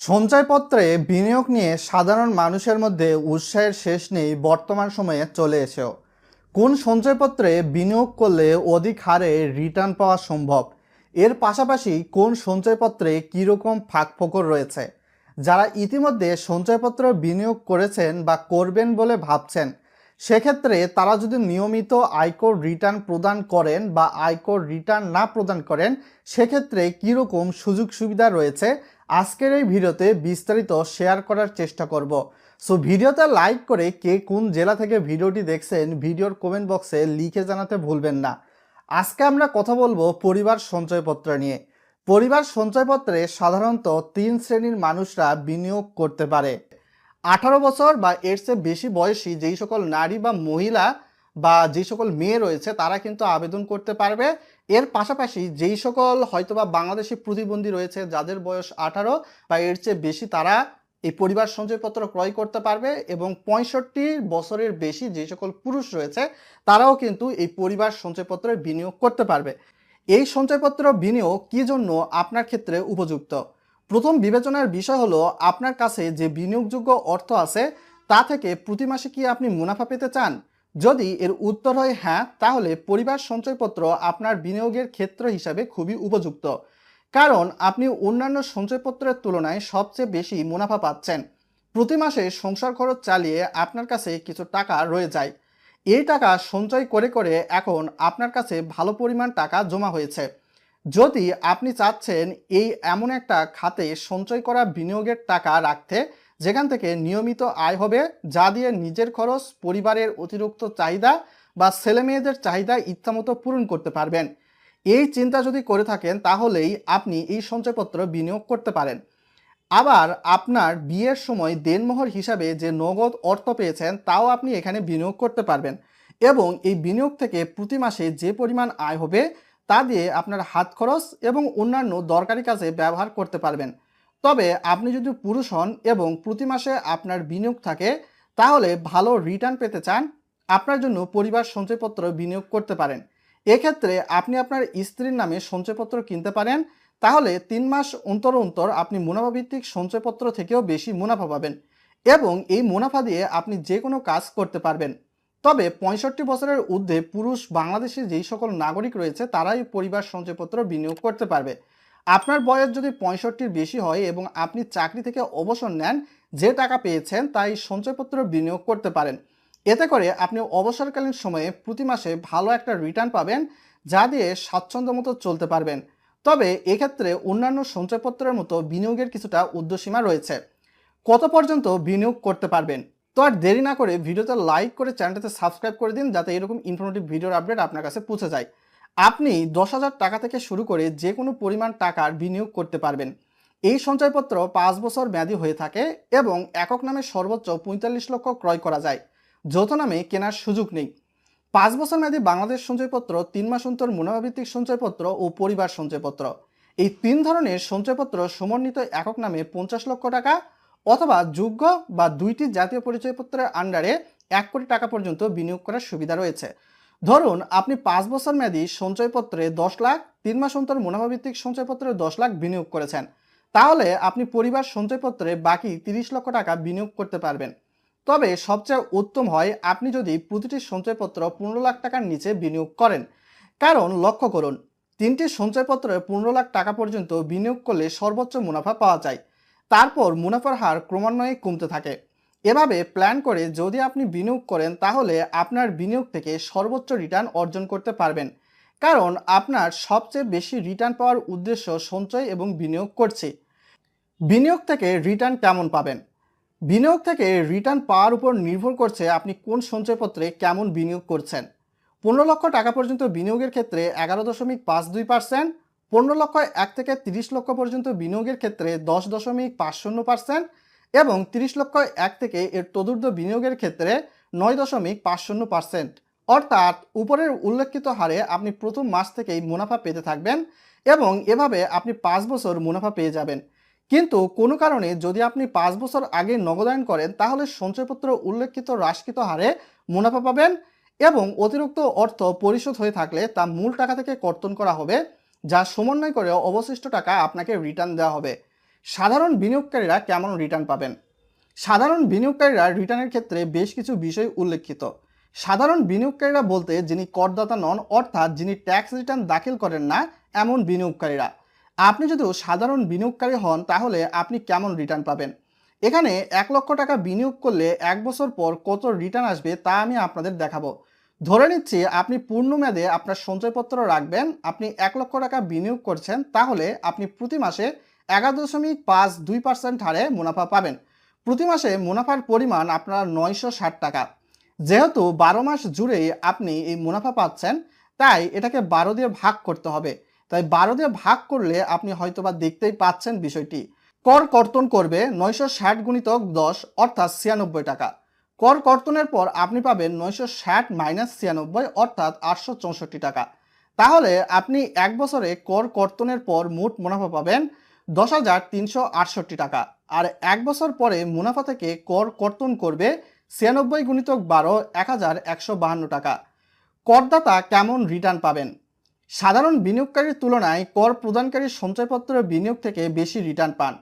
সঞ্চয়পত্রে বিনিয়োগ নিয়ে সাধারণ মানুষের মধ্যে উৎসাহের শেষ নেই বর্তমান সময়ে চলে এসেও। কোন সঞ্চয়পত্রে বিনিয়োগ করলে অধিক হারে রিটার্ন পাওয়া সম্ভব? এর পাশাপাশি কোন সঞ্চয়পত্রে কীরকম ফাঁকফোকর রয়েছে? যারা ইতিমধ্যে সঞ্চয়পত্র বিনিয়োগ করেছেন বা করবেন বলে ভাবছেন সেক্ষেত্রে তারা যদি নিয়মিত আয়কর রিটার্ন প্রদান করেন বা আয়কর রিটার্ন না প্রদান করেন, সেক্ষেত্রে কীরকম সুযোগ সুবিধা রয়েছে আজকের এই ভিডিওতে বিস্তারিত শেয়ার করার চেষ্টা করব। সো ভিডিওতে লাইক করে কে কোন জেলা থেকে ভিডিওটি দেখছেন, ভিডিওর কমেন্ট বক্সে লিখে জানাতে ভুলবেন না। আজকে আমরা কথা বলব পরিবার সঞ্চয়পত্র নিয়ে। পরিবার সঞ্চয়পত্রে সাধারণত তিন শ্রেণির মানুষরা বিনিয়োগ করতে পারে। আঠারো বছর বা এর চেয়ে বেশি বয়সী যেই সকল নারী বা মহিলা বা যেই সকল মেয়ে রয়েছে, তারা কিন্তু আবেদন করতে পারবে। এর পাশাপাশি যেই সকল হয়তোবা বাংলাদেশি প্রতিবন্ধী রয়েছে, যাদের বয়স আঠারো বা এর চেয়ে বেশি, তারা এই পরিবার সঞ্চয়পত্র ক্রয় করতে পারবে এবং পঁয়ষট্টি বছরের বেশি যে সকল পুরুষ রয়েছে, তারাও কিন্তু এই পরিবার সঞ্চয়পত্রে বিনিয়োগ করতে পারবে। এই সঞ্চয়পত্র বিনিয়োগ কী জন্য আপনার ক্ষেত্রে উপযুক্ত? প্রথম বিবেচনার বিষয় হলো আপনার কাছে যে বিনিয়োগযোগ্য অর্থ আছে, তা থেকে প্রতি মাসে কি আপনি মুনাফা পেতে চান? যদি এর উত্তর হয় হ্যাঁ তাহলে পরিবার সঞ্চয়পত্র আপনার বিনিয়োগের ক্ষেত্র হিসাবে খুবই উপযুক্ত। কারণ আপনি অন্যান্য সঞ্চয়পত্রের তুলনায় সবচেয়ে বেশি মুনাফা পাচ্ছেন। প্রতি মাসে সংসার খরচ চালিয়ে আপনার কাছে কিছু টাকা রয়ে যায়। এই টাকা সঞ্চয় করে করে এখন আপনার কাছে ভালো পরিমাণ টাকা জমা হয়েছে। যদি আপনি চাচ্ছেন এই এমন একটা খাতে সঞ্চয় করা বিনিয়োগের টাকা রাখতে, যেখান থেকে নিয়মিত আয় হবে, যা দিয়ে নিজের খরচ, পরিবারের অতিরিক্ত চাহিদা বা ছেলে মেয়েদের চাহিদা ইচ্ছামতো পূরণ করতে পারবেন। এই চিন্তা যদি করে থাকেন, তাহলেই আপনি এই সঞ্চয়পত্র বিনিয়োগ করতে পারেন। আবার আপনার বিয়ের সময় দেনমোহর হিসাবে যে নগদ অর্থ পেয়েছেন, তাও আপনি এখানে বিনিয়োগ করতে পারবেন। এবং এই বিনিয়োগ থেকে প্রতি মাসে যে পরিমাণ আয় হবে তা দিয়ে আপনার হাত খরচ এবং অন্যান্য দরকারি কাজে ব্যবহার করতে পারবেন। তবে আপনি যদি পুরুষ হন এবং প্রতি মাসে আপনার বিনিয়োগ থাকে, তাহলে ভালো রিটার্ন পেতে চান, আপনার জন্য পরিবার সঞ্চয়পত্র বিনিয়োগ করতে পারেন। এক্ষেত্রে আপনি আপনার স্ত্রীর নামে সঞ্চয়পত্র কিনতে পারেন, তাহলে তিন মাস অন্তর অন্তর আপনি মুনাফাভিত্তিক সঞ্চয়পত্র থেকেও বেশি মুনাফা পাবেন এবং এই মুনাফা দিয়ে আপনি যে কোনো কাজ করতে পারবেন। তবে পঁয়ষট্টি বছরের ঊর্ধ্বে পুরুষ বাংলাদেশের যেই সকল নাগরিক রয়েছে, তারাই পরিবার সঞ্চয়পত্র বিনিয়োগ করতে পারবে। আপনার বয়স যদি পঁয়ষট্টির বেশি হয় এবং আপনি চাকরি থেকে অবসর নেন, যে টাকা পেয়েছেন তাই সঞ্চয়পত্র বিনিয়োগ করতে পারেন। এতে করে আপনি অবসরকালীন সময়ে প্রতি মাসে ভালো একটা রিটার্ন পাবেন, যা দিয়ে স্বাচ্ছন্দ্য মতো চলতে পারবেন। তবে এক্ষেত্রে অন্যান্য সঞ্চয়পত্রের মতো বিনিয়োগের কিছুটা উর্ধ্বসীমা রয়েছে। কত পর্যন্ত বিনিয়োগ করতে পারবেন? তো আর দেরি না করে ভিডিওতে লাইক করে চ্যানেলটাতে সাবস্ক্রাইব করে দিন, যাতে এরকম ইনফরমেটিভ ভিডিওর আপডেট আপনার কাছে পৌঁছে যায়। আপনি দশ হাজার টাকা থেকে শুরু করে যে কোনো পরিমাণ টাকার বিনিয়োগ করতে পারবেন। এই সঞ্চয়পত্র পাঁচ বছর মেয়াদি হয়ে থাকে এবং একক নামে সর্বোচ্চ পঁয়তাল্লিশ লক্ষ ক্রয় করা যায়। যৌথ নামে কেনার সুযোগ নেই। পাঁচ বছর মেয়াদী বাংলাদেশ সঞ্চয়পত্র তিন মাস অন্তর মুনাফাভিত্তিক সঞ্চয়পত্র ও পরিবার সঞ্চয়পত্র। এই তিন ধরনের সঞ্চয়পত্র সমন্বিত একক নামে পঞ্চাশ লক্ষ টাকা অথবা যোগ্য বা দুইটি জাতীয় পরিচয়পত্রের আন্ডারে এক কোটি টাকা পর্যন্ত বিনিয়োগ করার সুবিধা রয়েছে। ধরুন, আপনি পাঁচ বছর মেয়াদী সঞ্চয়পত্রে দশ লাখ, তিন মাস অন্তর মুনাফাভিত্তিক সঞ্চয়পত্রে দশ লাখ বিনিয়োগ করেছেন। তাহলে আপনি পরিবার সঞ্চয়পত্রে বাকি তিরিশ লক্ষ টাকা বিনিয়োগ করতে পারবেন। তবে সবচেয়ে উত্তম হয় আপনি যদি প্রতিটি সঞ্চয়পত্র পনেরো লাখ টাকার নিচে বিনিয়োগ করেন। কারণ লক্ষ্য করুন, তিনটি সঞ্চয়পত্রে পনেরো লাখ টাকা পর্যন্ত বিনিয়োগ করলে সর্বোচ্চ মুনাফা পাওয়া যায়। তারপর মুনাফার হার ক্রমান্বয়ে কমতে থাকে। এভাবে প্ল্যান করে যদি আপনি বিনিয়োগ করেন, তাহলে আপনার বিনিয়োগ থেকে সর্বোচ্চ রিটার্ন অর্জন করতে পারবেন। কারণ আপনার সবচেয়ে বেশি রিটার্ন পাওয়ার উদ্দেশ্য সঞ্চয় এবং বিনিয়োগ করছে। বিনিয়োগ থেকে রিটার্ন কেমন পাবেন? বিনিয়োগ থেকে রিটার্ন পাওয়ার উপর নির্ভর করছে আপনি কোন সঞ্চয়পত্রে কেমন বিনিয়োগ করছেন। পনেরো লক্ষ টাকা পর্যন্ত বিনিয়োগের ক্ষেত্রে এগারো দশমিক পাঁচ দুই পার্সেন্ট পনেরো লক্ষ এক থেকে তিরিশ লক্ষ পর্যন্ত বিনিয়োগের ক্ষেত্রে দশ দশমিক পাঁচ শূন্য পার্সেন্ট এবং তিরিশ লক্ষ এক থেকে এর চতুর্থ বিনিয়োগের ক্ষেত্রে নয় দশমিক পাঁচ শূন্য পার্সেন্ট। অর্থাৎ উপরের উল্লেখিত হারে আপনি প্রথম মাস থেকেই মুনাফা পেতে থাকবেন এবং এভাবে আপনি পাঁচ বছর মুনাফা পেয়ে যাবেন। কিন্তু কোনো কারণে যদি আপনি পাঁচ বছর আগে নগদায়ন করেন, তাহলে সঞ্চয়পত্র উল্লেখিত হ্রাসকৃত হারে মুনাফা পাবেন এবং অতিরিক্ত অর্থ পরিশোধ হয়ে থাকলে তা মূল টাকা থেকে কর্তন করা হবে যা সমন্বয় করে অবশিষ্ট টাকা আপনাকে রিটার্ন দেওয়া হবে। সাধারণ বিনিয়োগকারীরা কেমন রিটার্ন পাবেন? সাধারণ বিনিয়োগকারীরা রিটার্নের ক্ষেত্রে বেশ কিছু বিষয় উল্লেখিত। সাধারণ বিনিয়োগকারীরা বলতে যিনি করদাতা নন, অর্থাৎ যিনি ট্যাক্স রিটার্ন দাখিল করেন না, এমন বিনিয়োগকারীরা। আপনি যদি সাধারণ বিনিয়োগকারী হন, তাহলে আপনি কেমন রিটার্ন পাবেন? এখানে এক লক্ষ টাকা বিনিয়োগ করলে এক বছর পর কত রিটার্ন আসবে তা আমি আপনাদের দেখাবো। ধরে নিচ্ছি আপনি পূর্ণ মেয়াদে আপনার সঞ্চয়পত্র রাখবেন, আপনি এক লক্ষ টাকা বিনিয়োগ করছেন, তাহলে আপনি প্রতি মাসে এগারো দশমিক পাঁচ দুই পার্সেন্ট হারে মুনাফা পাবেন। প্রতি মাসে মুনাফার পরিমাণ আপনার নয়শো ষাট টাকা। যেহেতু বারো মাস জুড়েই আপনি এই মুনাফা পাচ্ছেন, তাই এটাকে বারো দিয়ে ভাগ করতে হবে। তাই বারো দিয়ে ভাগ করলে আপনি হয়তোবা দেখতেই পাচ্ছেন বিষয়টি। কর কর্তন করবে নয়শো ষাট গুণিতক দশ, অর্থাৎ ছিয়ানব্বই টাকা। কর কর্তনের পর আপনি পাবেন নয়শো ষাট মাইনাস ছিয়ানব্বই অর্থাৎ আটশো চৌষট্টি টাকা। তাহলে আপনি এক বছরে কর কর্তনের পর মোট মুনাফা পাবেন দশ হাজার তিনশো আটষট্টি টাকা। আর এক বছর পরে মুনাফা থেকে কর কর্তন করবে ছিয়ানব্বই গুণিতক বারো এক হাজার একশো বাহান্ন টাকা। করদাতা কেমন রিটার্ন পাবেন? সাধারণ বিনিয়োগকারীর তুলনায় কর প্রদানকারী সঞ্চয়পত্র বিনিয়োগ থেকে বেশি রিটার্ন পান।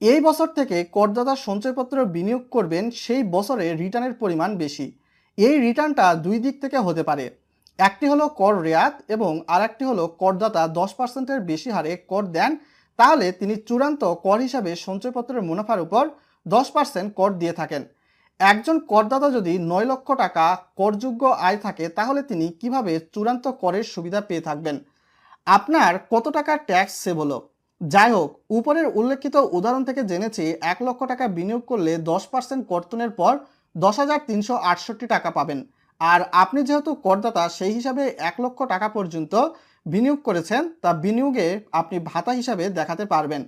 এই বছর থেকে করদাতা সঞ্চয়পত্র বিনিয়োগ করবেন সেই বছরে রিটার্নের পরিমাণ বেশি। এই রিটার্নটা দুই দিক থেকে হতে পারে। একটি হলো কর রেয়াত এবং আরেকটি হলো করদাতা দশ পার্সেন্টের বেশি হারে কর দেন, তাহলে তিনি চূড়ান্ত কর হিসাবে সঞ্চয়পত্রের মুনাফার উপর দশ পার্সেন্ট কর দিয়ে থাকেন। একজন করদাতা যদি নয় লক্ষ টাকা করযোগ্য আয় থাকে, তাহলে তিনি কীভাবে চূড়ান্ত করের সুবিধা পেয়ে থাকবেন? আপনার কত টাকা ট্যাক্স সেভ হলো? যাই হোক, উপরের উল্লেখিত উদাহরণ থেকে জেনেছি, এক লক্ষ টাকা বিনিয়োগ করলে দশ পার্সেন্ট কর্তনের পর দশ হাজার তিনশো আটষট্টি টাকা পাবেন। আর আপনি যেহেতু করদাতা, সেই হিসাবে এক লক্ষ টাকা পর্যন্ত বিনিয়োগ করেছেন, তা বিনিয়োগে আপনি ভাতা হিসাবে দেখাতে পারবেন।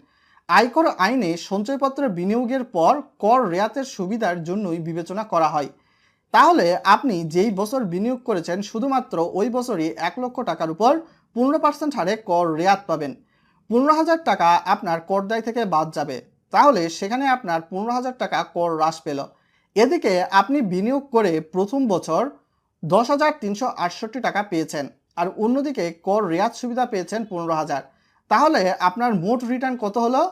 আয়কর আইনে সঞ্চয়পত্রের বিনিয়োগের পর কর রেয়াতের সুবিধার জন্যই বিবেচনা করা হয়। তাহলে আপনি যেই বছর বিনিয়োগ করেছেন, শুধুমাত্র ওই বছরই এক লক্ষ টাকার উপর পনেরো পার্সেন্ট হারে কর রেয়াত পাবেন। পনেরো হাজার টাকা আপনার করদায় থেকে বাদ যাবে। তাহলে সেখানে আপনার পনেরো হাজার টাকা কর হ্রাস পেল। এদিকে আপনি বিনিয়োগ করে প্রথম বছর দশ হাজার তিনশো আটষট্টি টাকা পেয়েছেন আর অন্যদিকে কর রেয়াত সুবিধা পেয়েছেন পনেরো হাজার। তাহলে আপনার মোট রিটার্ন কত হলো?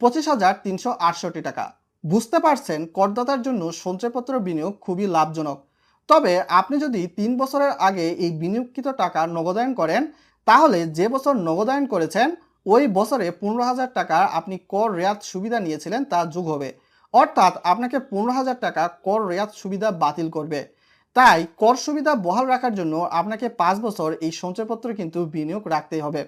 পঁচিশ হাজার তিনশো আটষট্টি টাকা। বুঝতে পারছেন, করদাতার জন্য সঞ্চয়পত্র বিনিয়োগ খুবই লাভজনক। তবে আপনি যদি তিন বছরের আগে এই বিনিয়োগকৃত টাকা নগদায়ন করেন, তাহলে যে বছর নগদায়ন করেছেন ওই বছরে পনেরো হাজার টাকা আপনি কর রেয়াত সুবিধা নিয়েছিলেন তা যোগ হবে। অর্থাৎ আপনাকে পনেরো হাজার টাকা কর রেয়াত সুবিধা বাতিল করবে। তাই কর সুবিধা বহাল রাখার জন্য আপনাকে পাঁচ বছর এই সঞ্চয়পত্র কিন্তু বিনিয়োগ রাখতেই হবে।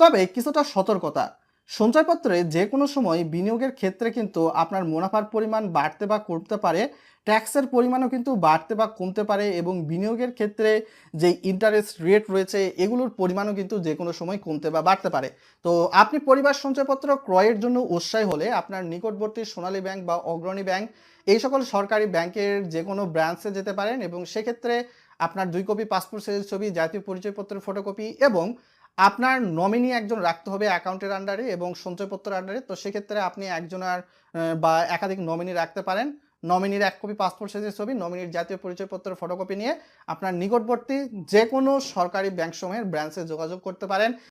তবে কিছুটা সতর্কতা। সঞ্চয়পত্রে যে কোনো সময় বিনিয়োগের ক্ষেত্রে কিন্তু আপনার মুনাফার পরিমাণ বাড়তে বা কমতে পারে, ট্যাক্সের পরিমাণও কিন্তু বাড়তে বা কমতে পারে এবং বিনিয়োগের ক্ষেত্রে যে ইন্টারেস্ট রেট রয়েছে এগুলোর পরিমাণও কিন্তু যে কোনো সময় কমতে বা বাড়তে পারে। তো আপনি পরিবার সঞ্চয়পত্র ক্রয়ের জন্য উৎসাহী হলে আপনার নিকটবর্তী সোনালী ব্যাংক বা অগ্রণী ব্যাংক এই সকল সরকারি ব্যাংকের যে কোনো ব্রাঞ্চে যেতে পারেন এবং সেক্ষেত্রে আপনার দুই কপি পাসপোর্ট সাইজের ছবি, জাতীয় পরিচয়পত্রের ফটোকপি এবং আপনার নমিনি একজন রাখতে হবে অ্যাকাউন্টের আন্ডারে এবং সঞ্চয়পত্রের আন্ডারে তো সেক্ষেত্রে আপনি একজনের বা একাধিক নমিনি রাখতে পারেন। নমিনির এক কপি পাসপোর্ট সাইজের ছবি নমিনির জাতীয় পরিচয়পত্রের ফটোকপি নিয়ে আপনার নিকটবর্তী যে কোনো সরকারি ব্যাংকসমূহের ব্রাঞ্চে যোগাযোগ করতে পারেন।